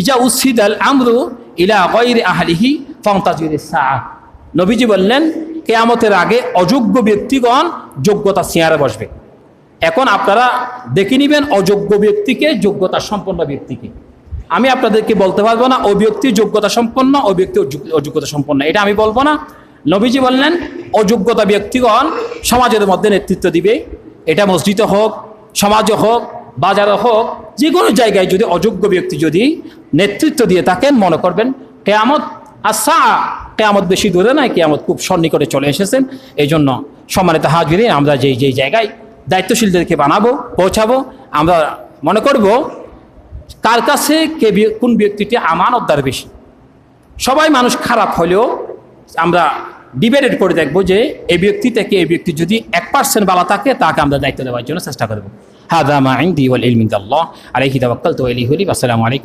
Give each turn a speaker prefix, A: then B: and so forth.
A: ইজা উসিদ আল আমরু ইলা গৈর আহলিহি ফংতাজির নবীজি বললেন, কেয়ামতের আগে অযোগ্য ব্যক্তিগণ যোগ্যতা চেয়ারে বসবে। এখন আপনারা দেখে নেবেন অযোগ্য ব্যক্তিকে যোগ্যতা সম্পন্ন ব্যক্তিকে। আমি আপনাদেরকে বলতে পারব না, ও ব্যক্তি যোগ্যতা সম্পন্ন, ও ব্যক্তি অযোগ্যতা সম্পন্ন। এটা আমি বলব না। নবীজি বললেন, অযোগ্যতা ব্যক্তিগণ সমাজের মধ্যে নেতৃত্ব দিবে। এটা মসজিদে হোক, সমাজে হোক, বাজারে হোক যে কোনো জায়গায় যদি অযোগ্য ব্যক্তি যদি নেতৃত্ব দিয়ে থাকেন, মনে করবেন কেয়ামত আসা কেয়ামত বেশি দূরে নয়, কেয়ামত খুব সন্নিকটে চলে এসেছেন। এই জন্য সম্মানিত হাজিরে আমরা যেই যেই জায়গায় দায়িত্বশীলদেরকে বানাবো, পৌঁছাবো, আমরা মনে করব কার কাছে কে কোন ব্যক্তিটি আমানতদার বেশি। সবাই মানুষ খারাপ হলেও আমরা ডিবেটেড করে দেখব যে এই ব্যক্তি থেকে এই ব্যক্তি যদি এক পার্সেন্ট বালা থাকে, তাকে আমরা দায়িত্ব দেওয়ার জন্য চেষ্টা করব। هذا ما عندي والعلم عند الله. عليه توكلت وإليه لي والسلام عليكم.